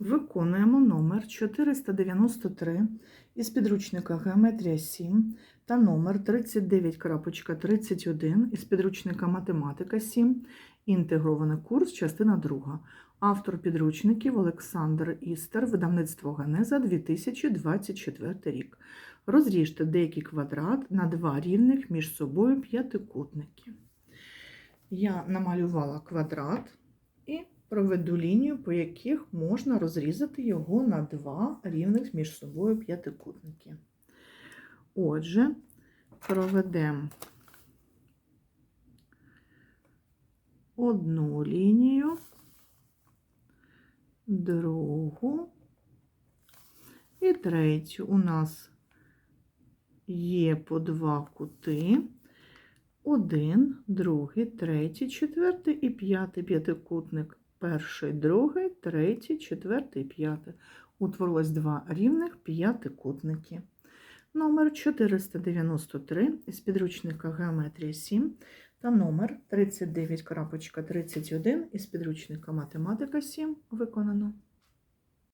Виконуємо номер 493 із підручника Геометрія 7 та номер 39.31 із підручника Математика 7, інтегрований курс, частина 2. Автор підручників Олександр Істер, видавництво Генеза 2024 рік. Розріжте деякий квадрат на два рівних між собою п'ятикутники. Я намалювала квадрат і проведу лінію, по яких можна розрізати його на два рівних між собою п'ятикутники. Отже, проведемо одну лінію, другу і третю. У нас є по два кути. Один, другий, третій, четвертий і п'ятий п'ятикутник. Перший, другий, третій, четвертий, п'ятий. Утворилось два рівних п'ятикутники. Номер 493 із підручника Геометрія 7 та номер 39.31 із підручника Математика 7 виконано.